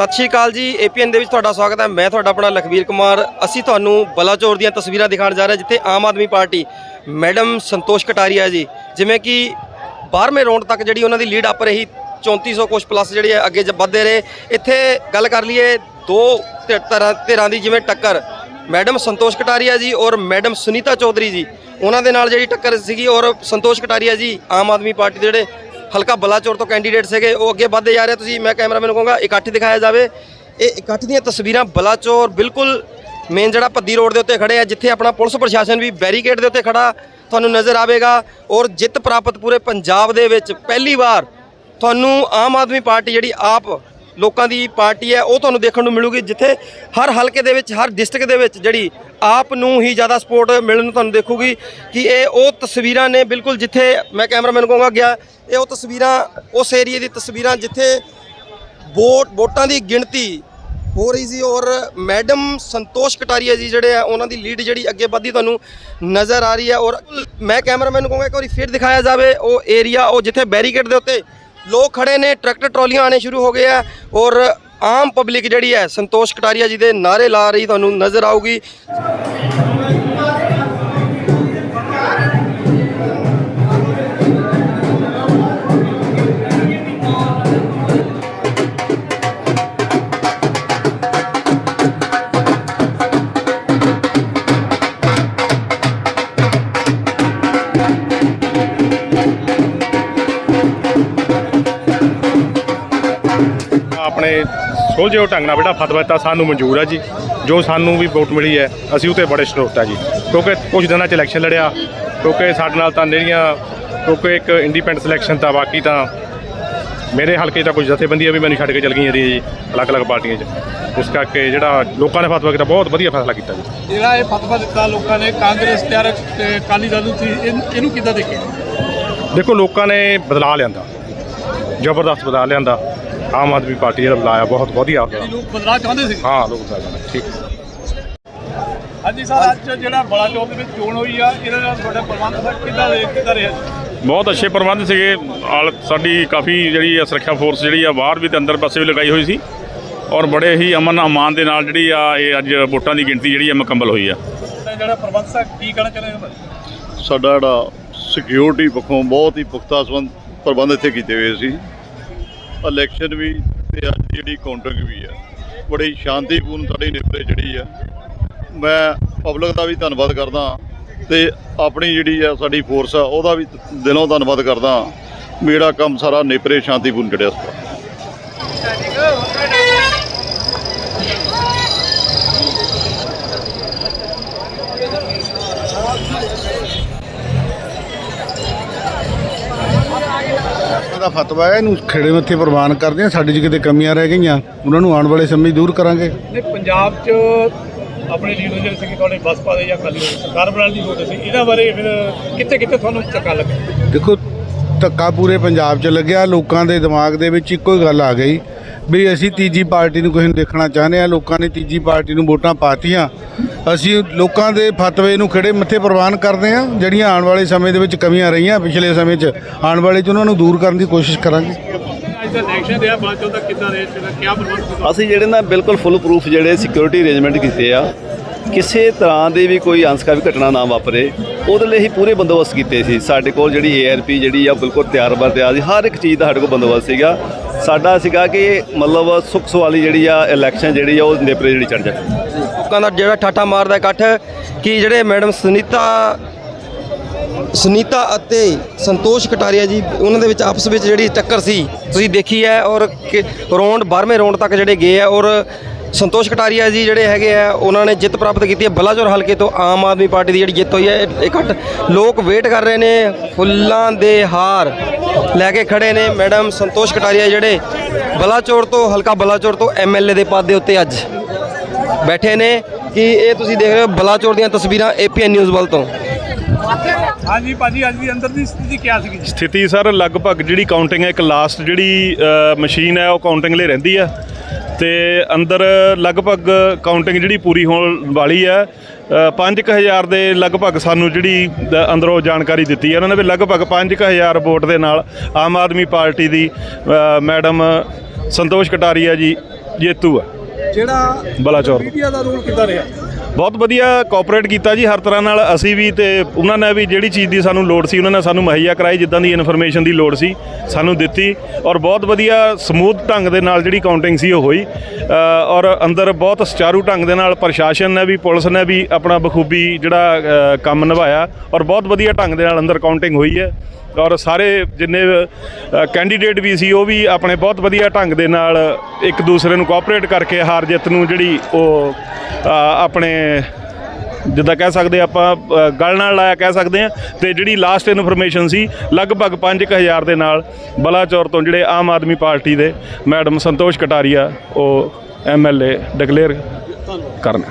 ਸਤਿ ਸ਼੍ਰੀ ਅਕਾਲ ਜੀ ਏਪੀਐਨ ਦੇ ਵਿੱਚ ਤੁਹਾਡਾ ਸਵਾਗਤ ਹੈ। ਮੈਂ ਤੁਹਾਡਾ ਆਪਣਾ ਲਖਵੀਰ ਕੁਮਾਰ। ਅਸੀਂ ਤੁਹਾਨੂੰ ਬਲਾਚੌਰ ਦੀਆਂ ਤਸਵੀਰਾਂ ਦਿਖਾਉਣ ਜਾ ਰਹੇ ਜਿੱਥੇ ਆਮ ਆਦਮੀ ਪਾਰਟੀ ਮੈਡਮ ਸੰਤੋਸ਼ ਕਟਾਰੀਆ ਜੀ। ਜਿਵੇਂ ਕਿ 12ਵੇਂ ਰੌਂਡ ਤੱਕ ਜਿਹੜੀ ਉਹਨਾਂ ਦੀ ਲੀਡ ਆਪ ਰਹੀ 3400 ਕੁਛ ਪਲੱਸ ਜਿਹੜੀ ਹੈ ਅੱਗੇ ਜ- ਵੱਧਦੇ ਰਹੇ। ਇੱਥੇ ਗੱਲ ਕਰ ਲਈਏ ਦੋ ਧਿ- ਤਰ੍ਹਾਂ ਧਿਰਾਂ ਦੀ, ਜਿਵੇਂ ਟੱਕਰ। ਮੈਡਮ ਸੰਤੋਸ਼ ਕਟਾਰੀਆ ਜੀ ਔਰ ਮੈਡਮ ਸੁਨੀਤਾ ਚੌਧਰੀ ਜੀ। ਉਹਨਾਂ ਦੇ ਨਾਲ ਜਿਹੜੀ ਟੱਕਰ ਸੀਗੀ ਔਰ ਸੰਤੋਸ਼ ਕਟਾਰੀਆ ਜੀ, ਆਮ ਆਦਮੀ ਪਾਰਟੀ ਦੇ ਜਿਹੜੇ ਹਲਕਾ ਬਲਾਚੌਰ ਤੋਂ ਕੈਂਡੀਡੇਟ ਸੀਗੇ, ਉਹ ਅੱਗੇ ਵੱਧਦੇ ਜਾ ਰਹੇ ਤੁਸੀਂ ਮੈਂ ਕੈਮਰਾਮੈਨ ਕਹੂੰਗਾ, ਇਕੱਠ ਦਿਖਾਇਆ ਜਾਵੇ। ਇਹ ਇਕੱਠ ਦੀਆਂ ਤਸਵੀਰਾਂ ਬਲਾਚੌਰ ਬਿਲਕੁਲ ਮੇਨ ਜਿਹੜਾ ਪੱਦੀ ਰੋਡ ਦੇ ਉੱਤੇ ਖੜੇ ਆ, ਜਿੱਥੇ ਆਪਣਾ ਪੁਲਿਸ ਪ੍ਰਸ਼ਾਸਨ ਵੀ ਬੈਰੀਕੇਡ ਦੇ ਉੱਤੇ ਖੜਾ ਤੁਹਾਨੂੰ ਨਜ਼ਰ ਆਵੇਗਾ ਔਰ ਜਿੱਤ ਪ੍ਰਾਪਤ ਪੂਰੇ ਪੰਜਾਬ ਦੇ ਵਿੱਚ ਪਹਿਲੀ ਵਾਰ ਤੁਹਾਨੂੰ ਆਮ ਆਦਮੀ ਪਾਰਟੀ ਜਿਹੜੀ ਆਪ ਲੋਕਾਂ ਦੀ ਪਾਰਟੀ ਹੈ, ਉਹ ਤੁਹਾਨੂੰ ਦੇਖਣ ਨੂੰ ਮਿਲੂਗੀ ਜਿੱਥੇ ਹਰ ਹਲਕੇ ਦੇ ਵਿੱਚ, ਹਰ ਡਿਸਟ੍ਰਿਕਟ ਦੇ ਵਿੱਚ ਜਿਹੜੀ ਆਪ ਨੂੰ ਹੀ ਜ਼ਿਆਦਾ ਸਪੋਰਟ ਮਿਲਣ ਨੂੰ ਤੁਹਾਨੂੰ ਦੇਖੂਗੀ ਕਿ ਇਹ ਉਹ ਤਸਵੀਰਾਂ ਨੇ ਬਿਲਕੁਲ ਜਿੱਥੇ ਮੈਂ ਕੈਮਰਾਮੈਨ ਕਹੂੰਗਾ, ਗਿਆ। ਇਹ ਉਹ ਤਸਵੀਰਾਂ, ਉਸ ਏਰੀਏ ਦੀ ਤਸਵੀਰਾਂ ਜਿੱਥੇ ਵੋਟ, ਵੋਟਾਂ ਦੀ ਗਿਣਤੀ ਹੋ ਰਹੀ ਸੀ ਔਰ ਮੈਡਮ ਸੰਤੋਸ਼ ਕਟਾਰੀਆ ਜੀ ਜਿਹੜੇ ਆ, ਉਹਨਾਂ ਦੀ ਲੀਡ ਜਿਹੜੀ ਅੱਗੇ ਵੱਧਦੀ ਤੁਹਾਨੂੰ ਨਜ਼ਰ ਆ ਰਹੀ ਹੈ ਔਰ ਮੈਂ ਕੈਮਰਾਮੈਨ ਨੂੰ ਕਹੂੰਗਾ, ਇੱਕ ਵਾਰੀ ਫਿਰ ਦਿਖਾਇਆ ਜਾਵੇ, ਉਹ ਏਰੀਆ ਉਹ ਜਿੱਥੇ ਬੈਰੀਕੇਡ ਦੇ ਉੱਤੇ ਲੋਕ ਖੜੇ ਨੇ, ਟਰੈਕਟਰ, ਟਰਾਲੀਆਂ ਆਣੇ ਸ਼ੁਰੂ ਹੋ ਗਏ ਆ ਔਰ ਆਮ ਪਬਲਿਕ ਜਿਹੜੀ ਹੈ ਸੰਤੋਸ਼ ਕਟਾਰੀਆ ਜੀ ਦੇ ਨਾਰੇ ਲਾ ਰਹੀ ਤੁਹਾਨੂੰ ਨਜ਼ਰ ਆਊਗੀ। ਆਪਣੇ ਸੋਲਜੋ ਢੰਗ ਨਾਲ ਬੇਟਾ ਫਤਵਾ ਦਿੱਤਾ ਸਾਨੂੰ ਮਨਜ਼ੂਰ ਹੈ ਜੀ। ਜੋ ਸਾਨੂੰ ਵੀ ਵੋਟ ਮਿਲੀ ਹੈ ਅਸੀਂ ਉਤੇ ਬੜੇ ਸਟੋਰਟ ਆ ਜੀ। ਕਿਉਂਕਿ ਕੁਝ ਦਿਨਾਂ ਚ ਇਲੈਕਸ਼ਨ ਲੜਿਆ ਕਿਉਂਕਿ ਸਾਡੇ ਨਾਲ ਤਾਂ ਜਿਹੜੀਆਂ ਕਿਉਂਕਿ ਇੱਕ ਇੰਡੀਪੈਂਡੈਂਟ ਇਲੈਕਸ਼ਨ ਤਾਂ ਬਾਕੀ ਤਾਂ ਮੇਰੇ ਹਲਕੇ ਤਾਂ ਕੁਝ ਜਥੇਬੰਦੀਆਂ ਵੀ ਮੈਨੂੰ ਛੱਡ ਕੇ ਚਲ ਗਈਆਂ ਜੀ ਅਲੱਗ-ਅਲੱਗ ਪਾਰਟੀਆਂ 'ਚ। ਇਸ ਕਰਕੇ ਜਿਹੜਾ ਲੋਕਾਂ ਨੇ ਫਤਵਾ ਕੀਤਾ ਬਹੁਤ ਵਧੀਆ ਫੈਸਲਾ ਕੀਤਾ ਜੀ। ਜਿਹੜਾ ਇਹ ਫਤਵਾ ਦਿੱਤਾ ਲੋਕਾਂ ਨੇ ਕਾਂਗਰਸ ਤੇ ਅਕਾਲੀ ਦਲ ਨੂੰ ਇਹਨੂੰ ਕਿੱਦਾਂ ਦੇਖਿਆ? ਦੇਖੋ ਲੋਕਾਂ ਨੇ ਬਦਲਾ ਲਿਆਂਦਾ। ਜ਼ਬਰਦਸਤ ਬਦਲਾ ਲਿਆਂਦਾ। ਆਮ ਆਦਮੀ ਪਾਰਟੀ ਜਿਹੜਾ ਬੁਲਾਇਆ ਬਹੁਤ ਵਧੀਆ। ਲੋਕ ਬਦਲਾਅ ਚਾਹੁੰਦੇ ਸੀ? ਹਾਂ ਲੋਕ ਬਦਲਾ ਲਿਆਂਦਾ ਠੀਕ। ਹਾਂਜੀ ਸਰ ਅੱਜ ਜਿਹੜਾ ਬੜਾ ਚੌਕ ਦੇ ਵਿੱਚ ਚੋਣ ਹੋਈ ਆ ਇਹਦੇ ਨਾਲ ਤੁਹਾਡਾ ਪ੍ਰਬੰਧ ਸਰ ਕਿੱਦਾਂ ਦੇ ਕਿੱਦਾਂ ਰਿਹਾ ਬਹੁਤ ਅੱਛੇ ਪ੍ਰਬੰਧ ਸੀਗੇ। ਆਲ ਸਾਡੀ ਕਾਫੀ ਜਿਹੜੀ ਆ ਸੁਰੱਖਿਆ ਫੋਰਸ ਜਿਹੜੀ ਆ ਬਾਹਰ ਵੀ ਤੇ ਅੰਦਰ ਪਾਸੇ ਵੀ ਲਗਾਈ ਹੋਈ ਸੀ। ਔਰ ਬੜੇ ਹੀ ਅਮਨ ਅਮਾਨ ਦੇ ਨਾਲ ਜਿਹੜੀ ਆ ਇਹ ਅੱਜ ਵੋਟਾਂ ਦੀ ਗਿਣਤੀ ਜਿਹੜੀ ਆ ਮੁਕੰਮਲ ਹੋਈ ਆ। ਤੇ ਜਿਹੜਾ ਪ੍ਰਬੰਧ ਸਰ ਕੀ ਕਹਿਣਾ ਚਾਹੁੰਦੇ ਹੋ? ਸਾਡਾ ਜਿਹੜਾ ਸਿਕਿਉਰਿਟੀ ਪੱਖੋਂ ਬਹੁਤ ਹੀ ਪੁਖਤਾ ਸੰਬੰਧ ਪ੍ਰਬੰਧ ਇੱਥੇ ਕੀਤੇ ਹੋਏ ਸੀ। ਇਲੈਕਸ਼ਨ ਵੀ ਤੇ ਅੱਜ ਜਿਹੜੀ ਕਾਊਂਟਿੰਗ ਵੀ ਆ, ਬੜੀ ਸ਼ਾਂਤੀਪੂਰਨ ਸਾਡੀ ਨਿਪਰੇ ਜਿਹੜੀ ਆ। ਮੈਂ ਪਬਲਿਕ ਦਾ ਵੀ ਧੰਨਵਾਦ ਕਰਦਾ ਤੇ ਆਪਣੀ ਜਿਹੜੀ ਆ ਸਾਡੀ ਫੋਰਸ ਆ, ਉਹਦਾ ਵੀ ਦਿਲੋਂ ਧੰਨਵਾਦ ਕਰਦਾ ਮੇਰਾ ਕੰਮ ਸਾਰਾ ਨਿਪਰੇ ਸ਼ਾਂਤੀਪੂਰਨ ਚੜਿਆ ਸੀ ਫਤਵਾ ਹੈ ਇਹਨੂੰ ਖੇੜੇ ਮੱਥੇ ਪ੍ਰਵਾਨ ਕਰਦੇ ਆ ਸਾਡੇ 'ਚ ਕਿਤੇ ਕਮੀਆਂ ਰਹਿ ਗਈਆਂ ਉਹਨਾਂ ਨੂੰ ਆਉਣ ਵਾਲੇ ਸਮੇਂ 'ਚ ਦੂਰ ਕਰਾਂਗੇ। ਨਹੀਂ ਪੰਜਾਬ 'ਚ ਆਪਣੇ ਲੀਡਰ ਜਿਹੜੇ ਸੀਗੇ ਤੁਹਾਡੇ ਬਸਪਾ ਦੇ ਜਾਂ ਦੇ, ਸਰਕਾਰ ਬਣਾਉਣ ਦੀ ਸੋਚ ਸੀ ਇਹਨਾਂ ਬਾਰੇ ਫਿਰ ਕਿੱਥੇ ਕਿੱਥੇ ਤੁਹਾਨੂੰ ਚੱਕਾ ਲੱਗਾ ਦੇਖੋ ਧੱਕਾ ਪੂਰੇ ਪੰਜਾਬ 'ਚ ਲੱਗਿਆ ਲੋਕਾਂ ਦੇ ਦਿਮਾਗ ਦੇ ਵਿੱਚ ਇੱਕੋ ਹੀ ਗੱਲ ਆ ਗਈ ਵੀ ਅਸੀਂ ਤੀਜੀ ਪਾਰਟੀ ਨੂੰ ਕਿਸੇ ਨੂੰ ਦੇਖਣਾ ਚਾਹੁੰਦੇ ਆ, ਲੋਕਾਂ ਨੇ ਤੀਜੀ ਪਾਰਟੀ ਨੂੰ ਵੋਟਾਂ ਪਾਤੀਆਂ। ਅਸੀਂ ਲੋਕਾਂ ਦੇ ਫਤਵੇ ਨੂੰ ਖੜੇ ਮੱਥੇ ਪ੍ਰਵਾਨ ਕਰਦੇ ਆ ਜਿਹੜੀਆਂ ਆਉਣ ਵਾਲੇ ਸਮੇਂ ਦੇ ਵਿੱਚ ਕਮੀਆਂ ਰਹੀਆਂ, ਪਿਛਲੇ ਸਮੇਂ 'ਚ। ਆਉਣ ਵਾਲੇ 'ਚ ਉਹਨਾਂ ਨੂੰ ਦੂਰ ਕਰਨ ਦੀ ਕੋਸ਼ਿਸ਼ ਕਰਾਂਗੇ। ਅਸੀਂ ਜਿਹੜੇ ਨਾ ਬਿਲਕੁਲ ਫੁੱਲ ਪ੍ਰੂਫ ਜਿਹੜੇ ਸਿਕਿਉਰਿਟੀ ਅਰੇਂਜਮੈਂਟ ਕੀਤੇ ਆ, ਕਿਸੇ ਤਰ੍ਹਾਂ ਦੇ ਵੀ ਕੋਈ ਅੰਸਕਾ ਵੀ ਘਟਨਾ ਨਾ ਵਾਪਰੇ। ਉਹਦੇ ਲਈ ਹੀ ਪੂਰੇ ਬੰਦੋਬਸਤ ਕੀਤੇ ਸੀ। ਸਾਡੇ ਕੋਲ ਜਿਹੜੀ ਏਆਰਪੀ ਜਿਹੜੀ ਆ ਬਿਲਕੁਲ ਤਿਆਰ ਬਰ ਤਿਆਰ ਸੀ। ਹਰ ਇੱਕ ਚੀਜ਼ ਦਾ ਸਾਡੇ ਕੋਲ ਬੰਦੋਬਸਤ ਸੀਗਾ। ਸਾਡਾ ਸੀਗਾ ਕਿ ਮਤਲਬ ਸੁੱਖ ਸਵਾਲੀ ਜਿਹੜੀ ਆ ਇਲੈਕਸ਼ਨ ਜਿਹੜੀ ਆ, ਉਹ ਨੇਪਰੇ ਜਿਹੜੀ ਚੜ ਜਾਵੇ। ਲੋਕਾਂ ਦਾ ਜਿਹੜਾ ਠਾਠਾ ਮਾਰਦਾ ਇਕੱਠ, ਕਿ ਜਿਹੜੇ ਮੈਡਮ ਸੁਨੀਤਾ ਸੁਨੀਤਾ ਅਤੇ ਸੰਤੋਸ਼ ਕਟਾਰੀਆ ਜੀ, ਉਹਨਾਂ ਦੇ ਵਿੱਚ ਆਪਸ ਵਿੱਚ ਜਿਹੜੀ ਟੱਕਰ ਸੀ, ਤੁਸੀਂ ਦੇਖੀ ਹੈ ਔਰ ਕਿ ਰੌਂਡ 12ਵੇਂ ਰੌਂਡ ਤੱਕ ਜਿਹੜੇ ਗਏ ਆ ਔਰ ਸੰਤੋਸ਼ ਕਟਾਰੀਆ ਜੀ ਜਿਹੜੇ ਹੈਗੇ ਆ ਉਹਨਾਂ ਨੇ ਜਿੱਤ ਪ੍ਰਾਪਤ ਕੀਤੀ ਹੈ। ਬਲਾਚੌਰ ਹਲਕੇ ਤੋਂ ਆਮ ਆਦਮੀ ਪਾਰਟੀ ਦੀ ਜਿਹੜੀ ਜਿੱਤ ਹੋਈ ਹੈ ਇਹ ਇਕੱਠ ਲੋਕ ਵੇਟ ਕਰ ਰਹੇ ਨੇ ਫੁੱਲਾਂ ਦੇ ਹਾਰ ਲੈ ਕੇ ਖੜੇ ਨੇ। ਮੈਡਮ ਸੰਤੋਸ਼ ਕਟਾਰੀਆ ਜਿਹੜੇ ਬਲਾਚੌਰ ਤੋਂ ਹਲਕਾ ਬਲਾਚੌਰ ਤੋਂ ਐਮਐਲਏ ਦੇ ਪਦ ਦੇ ਉੱਤੇ ਅੱਜ ਬੈਠੇ ਨੇ। ਕਿ ਇਹ ਤੁਸੀਂ ਦੇਖ ਰਹੇ ਹੋ ਬਲਾਚੌਰ ਦੀਆਂ ਤਸਵੀਰਾਂ ਏਪੀਐਨ ਨਿਊਜ਼ ਵੱਲ ਤੋਂ? ਹਾਂਜੀ ਭਾਜੀ ਅੱਜ ਦੀ ਅੰਦਰ ਦੀ ਸਥਿਤੀ ਕੀ ਸੀਗੀ ਜੀ? ਸਥਿਤੀ ਸਰ ਲਗਭਗ ਜਿਹੜੀ ਕਾਊਂਟਿੰਗ ਹੈ ਇੱਕ ਲਾਸਟ ਜਿਹੜੀ ਮਸ਼ੀਨ ਹੈ ਉਹ ਕਾਊਂਟਿੰਗ ਲਈ ਰਹਿੰਦੀ ਆ ਤੇ ਅੰਦਰ ਲਗਭਗ ਕਾਊਂਟਿੰਗ ਜਿਹੜੀ ਪੂਰੀ ਹੋਣ ਵਾਲੀ ਹੈ ਅ, 5000 ਦੇ ਲਗਭਗ ਸਾਨੂੰ ਜਿਹੜੀ ਅੰਦਰੋਂ ਜਾਣਕਾਰੀ ਦਿੱਤੀ ਹੈ। ਉਹਨਾਂ ਨੇ ਵੀ ਲਗਭਗ 5000 ਵੋਟ ਦੇ ਨਾਲ ਆਮ ਆਦਮੀ ਪਾਰਟੀ ਦੀ ਮੈਡਮ ਸੰਤੋਸ਼ ਕਟਾਰੀਆ ਜੀ ਜੇਤੂ ਆ। ਜਿਹੜਾ ਬਲਾਚੌਰ ਮੀਡੀਆ ਦਾ ਰੋਲ ਕਿੱਦਾਂ ਰਿਹਾ? ਬਹੁਤ ਵਧੀਆ ਕੋਆਪਰੇਟ ਕੀਤਾ ਜੀ, ਹਰ ਤਰ੍ਹਾਂ ਨਾਲ ਅਸੀਂ ਵੀ ਤੇ ਉਹਨਾਂ ਨੇ ਵੀ ਜਿਹੜੀ ਚੀਜ਼ ਦੀ ਸਾਨੂੰ ਲੋੜ ਸੀ, ਉਹਨਾਂ ਨੇ ਸਾਨੂੰ ਮੁਹੱਈਆ ਕਰਾਈ, ਜਿੱਦਾਂ ਦੀ ਇਨਫੋਰਮੇਸ਼ਨ ਦੀ ਲੋੜ ਸੀ, ਸਾਨੂੰ ਦਿੱਤੀ ਔਰ ਬਹੁਤ ਵਧੀਆ ਸਮੂਥ ਢੰਗ ਦੇ ਨਾਲ ਜਿਹੜੀ ਕਾਊਂਟਿੰਗ ਸੀ ਉਹ ਹੋਈ। ਔਰ ਅੰਦਰ ਬਹੁਤ ਸੁਚਾਰੂ ਢੰਗ ਦੇ ਨਾਲ ਪ੍ਰਸ਼ਾਸਨ ਨੇ ਵੀ, ਪੁਲਿਸ ਨੇ ਵੀ ਆਪਣਾ ਬਖੂਬੀ ਜਿਹੜਾ ਕੰਮ ਨਿਭਾਇਆ ਔਰ ਬਹੁਤ ਵਧੀਆ ਢੰਗ ਦੇ ਨਾਲ ਅੰਦਰ ਕਾਊਂਟਿੰਗ ਹੋਈ ਹੈ। ਔਰ ਸਾਰੇ ਜਿੰਨੇ ਕੈਂਡੀਡੇਟ ਵੀ ਸੀ ਉਹ ਵੀ ਆਪਣੇ ਬਹੁਤ ਵਧੀਆ ਢੰਗ ਦੇ ਨਾਲ ਇੱਕ ਦੂਸਰੇ ਨੂੰ ਕੋਆਪਰੇਟ ਕਰਕੇ ਹਾਰ ਜਿੱਤ ਨੂੰ ਜਿਹੜੀ ਉਹ ਆਪਣੇ ਜਿੱਦਾਂ ਕਹਿ ਸਕਦੇ ਆਪਾਂ ਅ, ਗਲ ਨਾਲ ਲਾਇਆ ਕਹਿ ਸਕਦੇ ਆ ਤੇ ਜਿਹੜੀ ਲਾਸਟ ਇਨਫੋਰਮੇਸ਼ਨ ਸੀ ਲਗਭਗ 5000 ਦੇ ਨਾਲ ਬਲਾਚੌਰ ਤੋਂ ਜਿਹੜੇ ਆਮ ਆਦਮੀ ਪਾਰਟੀ ਦੇ ਮੈਡਮ ਸੰਤੋਸ਼ ਕਟਾਰੀਆ ਉਹ ਐਮਐਲਏ ਡਿਕਲੇਅਰ ਕਰਨ।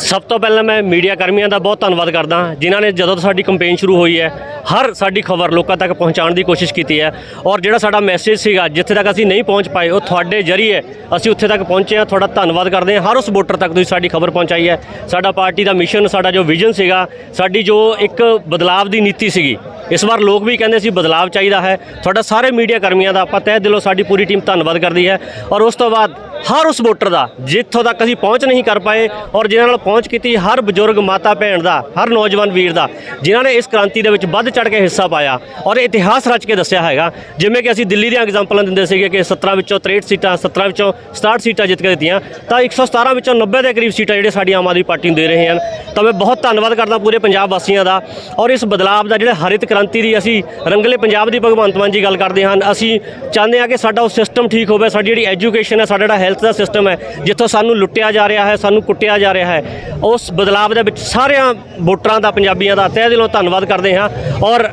ਸਭ ਤੋਂ ਪਹਿਲਾਂ ਮੈਂ ਮੀਡੀਆ ਕਰਮੀਆਂ ਦਾ ਬਹੁਤ ਧੰਨਵਾਦ ਕਰਦਾ ਜਿਨ੍ਹਾਂ ਨੇ ਜਦੋਂ ਤੋਂ ਸਾਡੀ ਕੰਪੇਨ ਸ਼ੁਰੂ ਹੋਈ ਹੈ, ਹਰ ਸਾਡੀ ਖਬਰ ਲੋਕਾਂ ਤੱਕ ਪਹੁੰਚਾਉਣ ਦੀ ਕੋਸ਼ਿਸ਼ ਕੀਤੀ ਹੈ ਔਰ ਜਿਹੜਾ ਸਾਡਾ ਮੈਸੇਜ ਸੀਗਾ, ਜਿੱਥੇ ਤੱਕ ਅਸੀਂ ਨਹੀਂ ਪਹੁੰਚ ਪਾਏ, ਉਹ ਤੁਹਾਡੇ ਜਰੀਏ ਅਸੀਂ ਉੱਥੇ ਤੱਕ ਪਹੁੰਚੇ ਹਾਂ। ਤੁਹਾਡਾ ਧੰਨਵਾਦ ਕਰਦੇ ਹਾਂ। ਹਰ ਉਸ ਵੋਟਰ ਤੱਕ ਤੁਸੀਂ ਸਾਡੀ ਖਬਰ ਪਹੁੰਚਾਈ ਹੈ। ਸਾਡਾ ਪਾਰਟੀ ਦਾ ਮਿਸ਼ਨ ਸਾਡਾ ਜੋ ਵਿਜ਼ਨ ਸੀਗਾ, ਸਾਡੀ ਜੋ ਇੱਕ ਬਦਲਾਵ ਦੀ ਨੀਤੀ ਸੀਗੀ ਇਸ ਵਾਰ ਲੋਕ ਵੀ ਕਹਿੰਦੇ ਸੀ ਬਦਲਾਵ ਚਾਹੀਦਾ ਹੈ। ਤੁਹਾਡਾ ਸਾਰੇ ਮੀਡੀਆ ਕਰਮੀਆਂ ਦਾ ਆਪਾਂ ਤਹਿ ਦਿਲੋਂ ਸਾਡੀ ਪੂਰੀ ਟੀਮ ਧੰਨਵਾਦ ਕਰਦੀ ਹੈ। ਔਰ ਉਸ ਤੋਂ ਬਾਅਦ ਹਰ ਉਸ ਵੋਟਰ ਦਾ, ਜਿੱਥੋਂ ਤੱਕ ਅਸੀਂ ਪਹੁੰਚ ਨਹੀਂ ਕਰ ਪਾਏ ਔਰ ਜਿਨ੍ਹਾਂ ਨਾਲ ਪਹੁੰਚ ਕੀਤੀ ਹਰ ਬਜ਼ੁਰਗ ਮਾਤਾ ਭੈਣ ਦਾ, ਹਰ ਨੌਜਵਾਨ ਵੀਰ ਦਾ, ਜਿਨ੍ਹਾਂ ਨੇ ਇਸ ਕ੍ਰਾਂਤੀ ਦੇ ਵਿੱਚ ਵੱਧ ਚੜ ਕੇ ਹਿੱਸਾ ਪਾਇਆ ਔਰ ਇਤਿਹਾਸ ਰਚ ਕੇ ਦੱਸਿਆ ਹੈਗਾ। ਜਿਵੇਂ ਕਿ ਅਸੀਂ ਦਿੱਲੀ ਦੀਆਂ ਐਗਜ਼ਾਮਪਲਾਂ ਦਿੰਦੇ ਸੀਗੇ ਕਿ 17 ਵਿੱਚੋਂ 63 ਸੀਟਾਂ 17 ਵਿੱਚੋਂ 67 ਸੀਟਾਂ ਜਿੱਤ ਕੇ ਦਿੱਤੀਆਂ, ਤਾਂ 117 ਵਿੱਚੋਂ 90 ਦੇ ਕਰੀਬ ਸੀਟਾਂ ਜਿਹੜੇ ਸਾਡੀ ਆਮ ਆਦਮੀ ਪਾਰਟੀ ਨੂੰ ਦੇ ਰਹੇ ਹਨ। ਤਾਂ ਮੈਂ ਬਹੁਤ ਧੰਨਵਾਦ ਕਰਦਾ ਪੂਰੇ ਪੰਜਾਬ ਵਾਸੀਆਂ ਦਾ ਔਰ ਇਸ ਬਦਲਾਵ ਦਾ ਜਿਹੜਾ ਹਰਿਤ ਕ੍ਰਾਂਤੀ ਦੀ ਅਸੀਂ ਰੰਗਲੇ ਪੰਜਾਬ ਦੀ ਭਗਵੰਤ ਮਾਨ ਜੀ ਗੱਲ ਕਰਦੇ ਹਨ ਅਸੀਂ ਚਾਹੁੰਦੇ ਹਾਂ ਕਿ ਸਾਡਾ ਉਹ ਸਿਸਟਮ ਠੀਕ ਹੋਵੇ, ਸਾਡੀ ਜਿਹੜੀ ਐਜੂਕੇਸ਼ਨ ਹੈ, ਸਾਡਾ ਜਿਹੜਾ ਹੈਲਥ ਦਾ ਸਿਸਟਮ ਹੈ, ਜਿੱਥੋਂ ਸਾਨੂੰ ਲੁੱਟਿਆ ਜਾ ਰਿਹਾ ਹੈ, ਸਾਨੂੰ ਕੁੱਟਿਆ ਜਾ ਰਿਹਾ ਹੈ, ਉਸ ਬਦਲਾਵ ਦੇ ਵਿੱਚ ਸਾਰਿਆਂ ਵੋਟਰਾਂ ਦਾ, ਪੰਜਾਬੀਆਂ ਦਾ ਤਹਿ ਦਿਲੋਂ ਧੰਨਵਾਦ ਕਰਦੇ ਹਾਂ। ਔਰ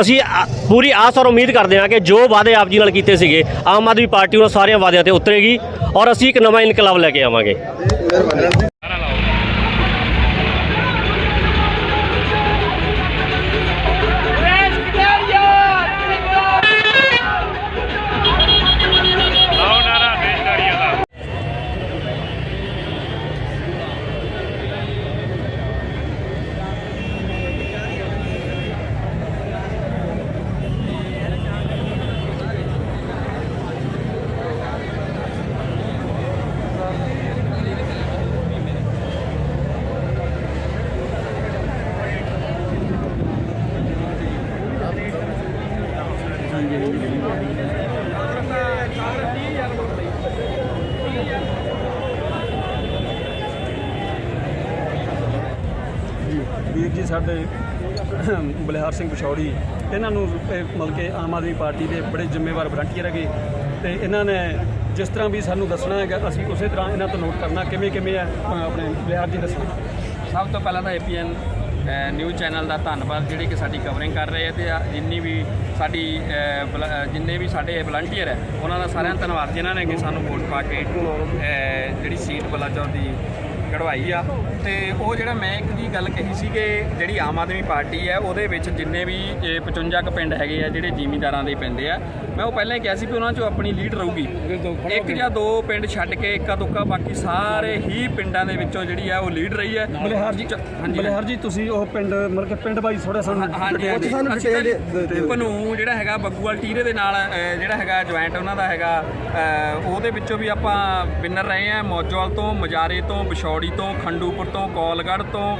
ਅਸੀਂ ਪੂਰੀ ਆਸ ਔਰ ਉਮੀਦ ਕਰਦੇ ਹਾਂ ਕਿ ਜੋ ਵਾਅਦੇ ਆਪ ਜੀ ਨਾਲ ਕੀਤੇ ਸੀਗੇ, ਆਮ ਆਦਮੀ ਪਾਰਟੀ ਉਹਨਾਂ ਸਾਰਿਆਂ ਵਾਅਦਿਆਂ ਤੇ ਉਤਰੇਗੀ। ਔਰ ਅਸੀਂ ਇੱਕ ਨਵਾਂ ਇਨਕਲਾਬ ਲੈ ਕੇ ਆਵਾਂਗੇ। ਵੀਰ ਜੀ ਸਾਡੇ ਬਲਿਹਾਰ ਸਿੰਘ ਪਿਛੌੜੀ ਇਹਨਾਂ ਨੂੰ ਮਤਲਬ ਕਿ ਆਮ ਆਦਮੀ ਪਾਰਟੀ ਦੇ ਬੜੇ ਜ਼ਿੰਮੇਵਾਰ ਵਲੰਟੀਅਰ ਹੈਗੇ। ਤੇ ਇਹਨਾਂ ਨੇ ਜਿਸ ਤਰ੍ਹਾਂ ਵੀ ਸਾਨੂੰ ਦੱਸਣਾ ਹੈਗਾ ਅਸੀਂ ਉਸੇ ਤਰ੍ਹਾਂ ਇਹਨਾਂ ਤੋਂ ਨੋਟ ਕਰਨਾ ਕਿਵੇਂ ਕਿਵੇਂ ਹੈ ਆਪਣੇ ਬਲਿਹਾਰ ਜੀ ਦੱਸਣਾ। ਸਭ ਤੋਂ ਪਹਿਲਾਂ ਤਾਂ ਏਪੀਐਨ ਨਿਊਜ਼ ਚੈਨਲ ਦਾ ਧੰਨਵਾਦ ਜਿਹੜੇ ਕਿ ਸਾਡੀ ਕਵਰਿੰਗ ਕਰ ਰਹੇ ਆ ਤੇ ਜਿੰਨੀ ਵੀ ਸਾਡੀ ਅ, ਜਿੰਨੇ ਵੀ ਸਾਡੇ ਵਲੰਟੀਅਰ ਹੈ ਉਹਨਾਂ ਦਾ ਸਾਰਿਆਂ ਦਾ ਧੰਨਵਾਦ ਜਿਨ੍ਹਾਂ ਨੇ ਕਿ ਸਾਨੂੰ ਵੋਟ ਪਾ ਕੇ ਜਿਹੜੀ ਸੀਟ ਬਲਾਚੌਰ ਦੀ ਕਢਵਾਈ ਆ। ਤੇ ਉਹ ਜਿਹੜਾ ਮੈਂ ਇੱਕ ਦੀ ਗੱਲ ਕਹੀ ਸੀ ਕਿ ਜਿਹੜੀ ਆਮ ਆਦਮੀ ਪਾਰਟੀ ਹੈ, ਉਹਦੇ ਵਿੱਚ ਜਿੰਨੇ ਵੀ ਇਹ 55 ਕੁ ਪਿੰਡ ਹੈਗੇ ਆ, ਜਿਹੜੇ ਜ਼ਿਮੀਂਦਾਰਾਂ ਦੇ ਪੈਂਦੇ ਆ ਮੈਂ ਉਹ ਪਹਿਲਾਂ ਹੀ ਕਿਹਾ ਸੀ ਵੀ ਉਹਨਾਂ 'ਚੋਂ ਆਪਣੀ ਲੀਡ ਰਹੂਗੀ। ਇੱਕ ਜਾਂ ਦੋ ਪਿੰਡ ਛੱਡ ਕੇ ਇੱਕਾ ਦੁੱਕਾ ਬਾਕੀ ਸਾਰੇ ਹੀ ਪਿੰਡਾਂ ਦੇ ਵਿੱਚੋਂ ਜਿਹੜੀ ਆ ਉਹ ਲੀਡ ਰਹੀ ਹੈ। ਬਲਿਹਾਰ ਜੀ ਹਾਂਜੀ ਬਲਿਹਾਰ ਜੀ ਤੁਸੀਂ ਉਹ ਪਿੰਡ ਮਤਲਬ ਕਿ ਪਿੰਡ ਬਾਈ ਥੋੜਾ ਸਾਨੂੰ ਹਾਂਜੀ ਭਨੂ ਜਿਹੜਾ ਹੈਗਾ ਬੱਗੂਵਾਲ ਟੀਰੇ ਦੇ ਨਾਲ ਜਿਹੜਾ ਹੈਗਾ ਜੁਆਇੰਟ ਉਹਨਾਂ ਦਾ ਹੈਗਾ ਉਹਦੇ ਵਿੱਚੋਂ ਵੀ ਆਪਾਂ ਵਿਨਰ ਰਹੇ ਆ ਮੌਜੋਵਾਲ ਤੋਂ ਮਜਾਰੇ ਤੋਂ ਬਿਸ਼ੌੜੀ ਤੋਂ ਖੰਡੂਪੁਰ ਤੋਂ ਕੋਲਗੜ੍ਹ ਤੋਂ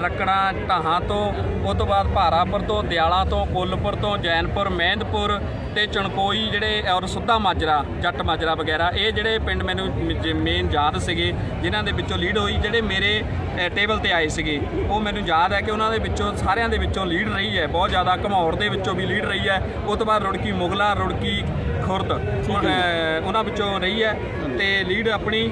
ਰੱਕੜਾਂ ਢਾਹਾਂ ਤੋਂ ਉਹ ਤੋਂ ਬਾਅਦ ਭਾਰਾਪੁਰ ਤੋਂ ਦਿਆਲਾ ਤੋਂ ਕੁੱਲਪੁਰ ਤੋਂ ਜੈਨਪੁਰ ਮਹਿੰਦਪੁਰ ਤੇ ਚਣਕੋਈ ਜਿਹੜੇ ਔਰ ਸੁੱਧਾ ਮਾਜਰਾ ਜੱਟ ਮਾਜਰਾ ਵਗੈਰਾ ਇਹ ਜਿਹੜੇ ਪਿੰਡ ਮੈਨੂੰ ਮੇਨ ਯਾਦ ਸੀਗੇ ਜਿਨ੍ਹਾਂ ਦੇ ਵਿੱਚੋਂ ਲੀਡ ਹੋਈ ਜਿਹੜੇ ਮੇਰੇ ਟੇਬਲ ਤੇ ਆਏ ਸੀਗੇ ਉਹ ਮੈਨੂੰ ਯਾਦ ਹੈ ਕਿ ਉਹਨਾਂ ਦੇ ਵਿੱਚੋਂ ਸਾਰਿਆਂ ਦੇ ਵਿੱਚੋਂ ਲੀਡ ਰਹੀ ਹੈ ਬਹੁਤ ਜ਼ਿਆਦਾ ਘਮੌੜ ਦੇ ਵਿੱਚੋਂ ਵੀ ਲੀਡ ਰਹੀ ਹੈ ਉਹ ਤੋਂ ਬਾਅਦ ਰੁੜਕੀ ਮੁਗਲਾ ਰੁੜਕੀ ਖੁਰਦ ਉਹਨਾਂ ਵਿੱਚੋਂ ਰਹੀ ਹੈ ਤੇ ਲੀਡ ਆਪਣੀ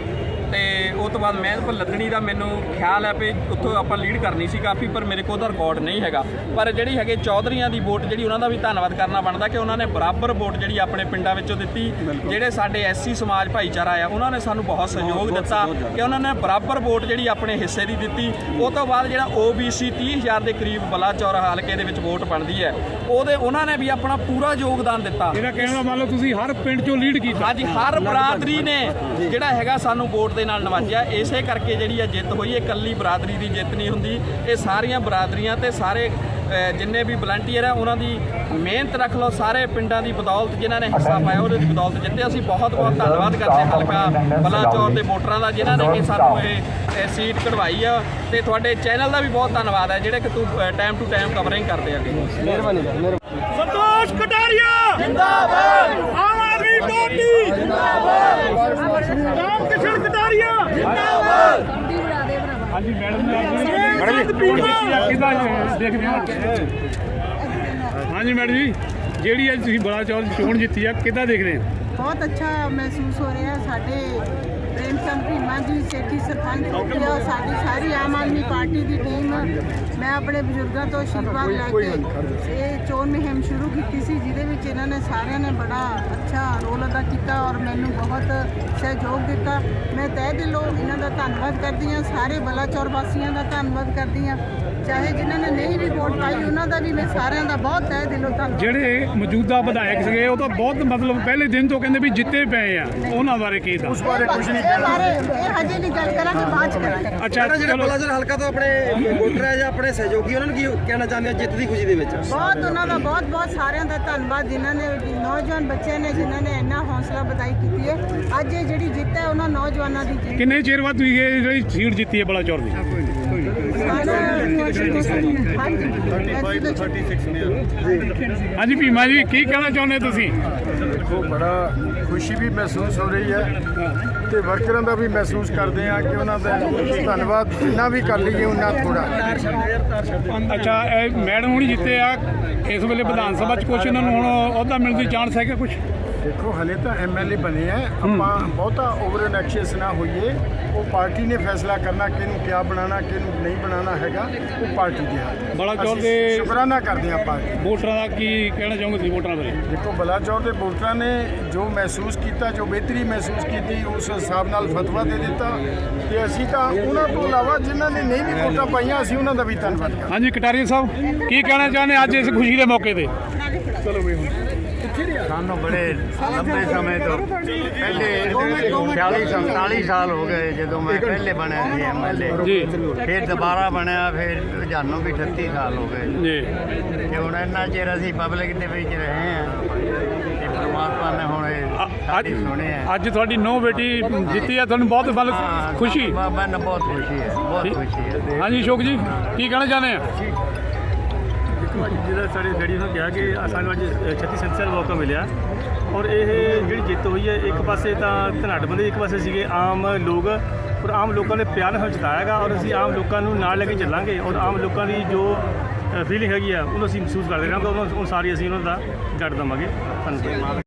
ਤੇ ਉਹ ਤੋਂ ਬਾਅਦ ਮਹਿੰਦਪੁਰ ਲੱਦਣੀ ਦਾ ਮੈਨੂੰ ਖਿਆਲ ਹੈ ਵੀ ਉੱਥੋਂ ਆਪਾਂ ਲੀਡ ਕਰਨੀ ਸੀ ਕਾਫੀ ਪਰ ਮੇਰੇ ਕੋਲ ਉਹਦਾ ਰਿਕਾਰਡ ਨਹੀਂ ਹੈਗਾ। ਪਰ ਜਿਹੜੀ ਹੈਗੇ ਚੌਧਰੀਆਂ ਦੀ ਵੋਟ ਜਿਹੜੀ ਉਹਨਾਂ ਦਾ ਵੀ ਧੰਨਵਾਦ ਕਰਨਾ ਬਣਦਾ ਕਿ ਉਹਨਾਂ ਨੇ ਬਰਾਬਰ ਵੋਟ ਜਿਹੜੀ ਆਪਣੇ ਪਿੰਡਾਂ ਵਿੱਚੋਂ ਦਿੱਤੀ। ਜਿਹੜੇ ਸਾਡੇ ਐਸਸੀ ਸਮਾਜ ਭਾਈਚਾਰਾ ਆ ਉਹਨਾਂ ਨੇ ਸਾਨੂੰ ਬਹੁਤ ਸਹਿਯੋਗ ਦਿੱਤਾ ਕਿ ਉਹਨਾਂ ਨੇ ਬਰਾਬਰ ਵੋਟ ਜਿਹੜੀ ਆਪਣੇ ਹਿੱਸੇ ਦੀ ਦਿੱਤੀ। ਉਹ ਤੋਂ ਬਾਅਦ ਜਿਹੜਾ OBC 30000 ਦੇ ਕਰੀਬ ਬਲਾਚੌਰ ਹਲਕੇ ਦੇ ਵਿੱਚ ਵੋਟ ਬਣਦੀ ਹੈ। ਉਹਦੇ ਉਹਨਾਂ ਨੇ ਵੀ ਆਪਣਾ ਪੂਰਾ ਯੋਗਦਾਨ ਦਿੱਤਾ। ਇਹਦਾ ਕਹਿਣ ਦਾ ਮੰਨ ਲਓ ਤੁਸੀਂ ਹਰ ਪਿੰਡ ਚੋਂ ਲੀਡ ਕੀਤਾ। ਹਾਂਜੀ ਹਰ ਬਰਾਦਰੀ ਨੇ ਜਿਹੜਾ ਹੈਗਾ ਸਾਨੂੰ ਵੋਟ ਦੇ ਨਾਲ ਨਵਾਜਿਆ। ਇਸੇ ਕਰਕੇ ਜਿਹੜੀ ਆ ਜਿੱਤ ਹੋਈ ਇਹ ਇਕੱਲੀ ਬਰਾਦਰੀ ਦੀ ਜਿੱਤ ਨਹੀਂ ਹੁੰਦੀ। ਇਹ ਸਾਰੀਆਂ ਬਰਾਦਰੀਆਂ ਤੇ ਸਾਰੇ ਜਿੰਨੇ ਵੀ ਵਲੰਟੀਅਰ ਆ ਉਹਨਾਂ ਦੀ ਮਿਹਨਤ ਰੱਖ ਲਓ। ਸਾਰੇ ਪਿੰਡਾਂ ਦੀ ਬਦੌਲਤ ਜਿਨ੍ਹਾਂ ਨੇ ਹਿੱਸਾ ਪਾਇਆ ਉਹਦੇ ਦੀ ਬਦੌਲਤ ਜਿੱਤੇ ਅਸੀਂ ਬਹੁਤ ਬਹੁਤ ਧੰਨਵਾਦ ਕਰਦੇ ਹਲਕਾ ਬਲਾਚੌਰ ਦੇ ਵੋਟਰਾਂ ਦਾ ਜਿਨ੍ਹਾਂ ਨੇ ਕਿ ਸਾਨੂੰ ਇਹ ਇਹ ਸੀਟ ਕਢਵਾਈ ਆ। ਤੇ ਤੁਹਾਡੇ ਚੈਨਲ ਦਾ ਵੀ ਬਹੁਤ ਧੰਨਵਾਦ ਹੈ ਜਿਹੜੇ ਕਿ ਤੂੰ ਟਾਈਮ ਟੂ ਟਾਈਮ ਕਵਰਿੰਗ ਕਰਦੇ ਜੀ ਮਿਹਰਬਾਨੀ। ਸੰਤੋਸ਼ ਕਟਾਰੀਆ ਜਿੰਦਾਬਾਦ! ਆਮ ਆਦਮੀ ਪਾਰਟੀ ਜਿੰਦਾਬਾਦ! ਰਾਮ ਕਿਸ਼ਨ ਕਟਾਰੀਆ ਜਿੰਦਾਬਾਦ ਹਾਂਜੀ ਮੈਡਮ ਮੈਡਮ ਜੀ। ਕਿਦਾਂ ਦੇਖਦੇ ਹੋ। ਹਾਂਜੀ ਮੈਡਮ ਜੀ। ਜਿਹੜੀ ਅੱਜ ਤੁਸੀਂ ਬੜਾ ਚੌਰ ਚੋਣ ਜਿੱਤੀ ਆ ਕਿੱਦਾਂ ਦੇਖਦੇ ਆ? ਬਹੁਤ ਅੱਛਾ ਮਹਿਸੂਸ ਹੋ ਰਿਹਾ ਸਾਡੇ ਪ੍ਰੇਮ ਭੀਮਾ ਜੀ, ਸੇਠੀ ਸਰਪੰਚ ਮੁਖੀਆ ਸਾਡੀ ਸਾਰੀ ਆਮ ਆਦਮੀ ਪਾਰਟੀ ਦੀ ਟੀਮ, ਮੈਂ ਆਪਣੇ ਬਜ਼ੁਰਗਾਂ ਤੋਂ ਆਸ਼ੀਰਵਾਦ ਲੈ ਕੇ ਇਹ ਚੋਣ ਮੁਹਿੰਮ ਸ਼ੁਰੂ ਕੀਤੀ ਸੀ, ਜਿਹਦੇ ਵਿੱਚ ਇਹਨਾਂ ਨੇ ਸਾਰਿਆਂ ਨੇ ਬੜਾ ਅੱਛਾ ਰੋਲ ਅਦਾ ਕੀਤਾ ਔਰ ਮੈਨੂੰ ਬਹੁਤ ਸਹਿਯੋਗ ਦਿੱਤਾ। ਮੈਂ ਤਹਿ ਦਿਲੋਂ ਇਹਨਾਂ ਦਾ ਧੰਨਵਾਦ ਕਰਦੀ ਹਾਂ, ਸਾਰੇ ਬਲਾਚੌਰ ਵਾਸੀਆਂ ਦਾ ਧੰਨਵਾਦ ਕਰਦੀ ਹਾਂ। ਚਾਹੇ ਜਿਨ੍ਹਾਂ ਨੇ ਨਹੀਂ ਵੀ ਵੋਟ ਪਾਈ ਉਹਨਾਂ ਦਾ ਵੀ ਮੈਂ ਸਾਰਿਆਂ ਦਾ ਬਹੁਤ ਤਹਿ ਦਿਲੋਂ ਧੰਨਵਾਦ। ਜਿਹੜੇ ਮੌਜੂਦਾ ਵਿਧਾਇਕ ਸੀਗੇ ਉਹ ਤਾਂ ਬਹੁਤ ਮਤਲਬ ਪਹਿਲੇ ਦਿਨ ਤੋਂ ਕਹਿੰਦੇ ਵੀ ਜਿੱਤੇ ਪਏ ਆ। ਉਹਨਾਂ ਬਾਰੇ ਕੀ ਦਾ ਉਸ ਬਾਰੇ ਕੁਝ ਨਹੀਂ। ਬਾਰੇ ਇਹ ਹਜੇ ਨਹੀਂ ਗੱਲ ਕਰਾਂਗੇ ਬਾਅਦ ਚ ਕਰਾਂਗੇ। ਅੱਛਾ ਜਿਹੜੇ ਚਲੋ। ਬਲਾਚੌਰ ਹਲਕਾ ਤੋਂ ਆਪਣੇ ਵੋਟਰ ਹੈ ਜਾਂ ਆਪਣੇ ਸਹਿਯੋਗੀ ਉਹਨਾਂ ਨੂੰ ਕੀ ਕਹਿਣਾ ਚਾਹੁੰਦੇ ਆ ਜਿੱਤ ਦੀ ਖੁਸ਼ੀ ਦੇ ਵਿੱਚ? ਬਹੁਤ ਉਹਨਾਂ ਦਾ ਬਹੁਤ ਬਹੁਤ ਸਾਰਿਆਂ ਦਾ ਧੰਨਵਾਦ ਜਿਨ੍ਹਾਂ ਨੇ ਨੌਜਵਾਨ ਬੱਚੇ ਨੇ ਜਿਨ੍ਹਾਂ ਨੇ ਇੰਨਾ ਹੌਸਲਾ ਵਧਾਈ ਕੀਤੀ ਹੈ। ਅੱਜ ਇਹ ਜਿਹੜੀ ਜਿੱਤ ਹੈ ਉਹਨਾਂ ਨੌਜਵਾਨਾਂ ਦੀ ਜਿੱਤ। ਕਿੰਨੇ ਚਿਰ ਬਾਅਦ ਤੁਸੀਂ ਇਹ ਜਿਹੜੀ ਸੀਟ ਜਿੱਤੀ ਹੈ ਬਲਾਚੌਰ ਦੀ? ਹਾਂਜੀ। ਭੀਮਾ ਜੀ ਕੀ ਕਹਿਣਾ ਚਾਹੁੰਦੇ ਤੁਸੀਂ? ਦੇਖੋ ਬੜਾ ਖੁਸ਼ੀ ਵੀ ਮਹਿਸੂਸ ਹੋ ਰਹੀ ਹੈ ਤੇ ਵਰਕਰਾਂ ਦਾ ਵੀ ਮਹਿਸੂਸ ਕਰਦੇ ਆ ਕਿ ਉਹਨਾਂ ਦਾ ਧੰਨਵਾਦ ਜਿੰਨਾ ਵੀ ਕਰ ਲਈਏ ਉਹਨਾਂ ਥੋੜਾ ਅੱਛਾ ਇਹ ਮੈਡਮ ਹੁਣੀ ਜਿੱਤੇ ਆ ਇਸ ਵੇਲੇ ਵਿਧਾਨ ਸਭਾ ਚ ਕੁਛ ਇਹਨਾਂ ਨੂੰ ਹੁਣ ਅਹੁਦਾ ਮਿਲਣ ਦੀ ਚਾਂਸ ਹੈਗਾ ਕੁਛ? ਦੇਖੋ ਹਲੇ ਤਾਂ ਐਮਐਲਏ ਬਣੇ ਆ। ਆਪਾਂ ਬਹੁਤਾ ਓਵਰ ਐਕਸ਼ੀਅਸ ਨਾ ਹੋਈਏ। ਪਾਰਟੀ ਨੇ ਫੈਸਲਾ ਕਰਨਾ ਕਿਹਨੂੰ ਕਿਆ ਬਣਾਉਣਾ ਕਿਹਨੂੰ ਨਹੀਂ ਬਣਾਉਣਾ ਹੈਗਾ ਉਹ ਪਾਰਟੀ ਦੇ ਹੱਥ ਹੈ। ਬਲਾਚੌਰ ਅਸੀਂ ਦੇ- ਸ਼ੁਕਰਾਨਾ ਕਰਦੇ ਆ ਪਾਰਟੀ ਵੋਟਰਾਂ ਦਾ ਕੀ ਕਹਿਣਾ ਚਾਹੋਗੇ ਤੁਸੀਂ ਵੋਟਰਾਂ ਬਾਰੇ? ਦੇਖੋ ਬਲਾਚੌਰ ਦੇ ਵੋਟਰਾਂ ਨੇ ਜੋ ਮਹਿਸੂਸ ਕੀਤਾ ਜੋ ਬਿਹਤਰੀ ਮਹਿਸੂਸ ਕੀਤੀ ਉਸ ਹਿਸਾਬ ਨਾਲ ਫਤਵਾ ਦੇ ਦਿੱਤਾ। ਤੇ ਅਸੀਂ ਤਾਂ ਉਹਨਾਂ ਤੋਂ ਇਲਾਵਾ ਜਿਨ੍ਹਾਂ ਨੇ ਨਹੀਂ ਵੀ ਵੋਟਾਂ ਪਾਈਆਂ ਅਸੀਂ ਉਹਨਾਂ ਦਾ ਵੀ ਧੰਨਵਾਦ ਕਰਦੇ ਹਾਂਜੀ ਕਟਾਰੀਆ ਸਾਹਿਬ ਕੀ ਕਹਿਣਾ ਚਾਹੁੰਦੇ ਅੱਜ ਇਸ ਖੁਸ਼ੀ ਦੇ ਮੌਕੇ ਤੇ? ਸਾਨੂੰ ਬੜੇ ਲੰਬੇ ਸਮੇਂ ਤੋਂ ਪਹਿਲੇ 40 47 ਸਾਲ ਹੋ ਗਏ ਜਦੋਂ ਮੈਂ ਪਹਿਲੇ ਬਣਿਆ ਸੀ ਐਮਐਲਏ ਫਿਰ ਦੁਬਾਰਾ ਬਣਿਆ ਫਿਰ ਜਾਨੋਂ ਵੀ 38 ਸਾਲ ਹੋ ਗਏ। ਜੀ। ਤੇ ਹੁਣ ਇੰਨਾ ਚਿਰ ਅਸੀਂ ਪਬਲਿਕ ਦੇ ਵਿੱਚ ਰਹੇ ਹਾਂ ਤੇ ਪ੍ਰਮਾਤਮਾ ਨੇ ਹੁਣ ਅੱਜ ਆ ਅੱਜ ਤੁਹਾਡੀ ਨੋ ਬੇਟੀ ਜਿੱਤੀ ਹੈ ਤੁਹਾਨੂੰ ਬਹੁਤ ਹਾਂ, ਖੁਸ਼ੀ। ਮੈਨੂੰ ਬਹੁਤ ਖੁਸ਼ੀ ਹੈ ਬਹੁਤ। ਖੁਸ਼ੀ ਹੈ। ਹਾਂਜੀ ਅਸ਼ੋਕ ਜੀ ਕੀ ਕਹਿਣਾ ਚਾਹੁੰਦੇ ਆ? ਜਿਹੜਾ ਸਾਡੇ ਡੈਡੀ ਨੂੰ ਕਿਹਾ ਕਿ ਸਾਨੂੰ ਅੱਜ 36 ਸੈਂਸਰ ਮੌਕਾ ਮਿਲਿਆ। ਔਰ ਇਹ ਜਿਹੜੀ ਜਿੱਤ ਹੋਈ ਹੈ, ਇੱਕ ਪਾਸੇ ਤਾਂ ਧਨਾੜ ਬੰਦੇ, ਇੱਕ ਪਾਸੇ ਸੀਗੇ ਆਮ ਲੋਕ। ਔਰ ਆਮ ਲੋਕਾਂ ਨੇ ਪਿਆਰ ਨਾਲ ਜਿਤਾਇਆਗਾ ਔਰ ਅਸੀਂ ਆਮ ਲੋਕਾਂ ਨੂੰ ਨਾਲ ਲੈ ਕੇ ਚੱਲਾਂਗੇ। ਔਰ ਆਮ ਲੋਕਾਂ ਦੀ ਜੋ ਫੀਲਿੰਗ ਹੈਗੀ ਆ, ਉਹਨੂੰ ਅਸੀਂ ਮਹਿਸੂਸ ਕਰਦੇ ਰਹਾਂਗੇ, ਉਹਨਾਂ, ਉਹ ਸਾਰੀ ਅਸੀਂ ਉਹਨਾਂ ਦਾ ਜੱਟ ਦੇਵਾਂਗੇ। ਧੰਨਵਾਦ।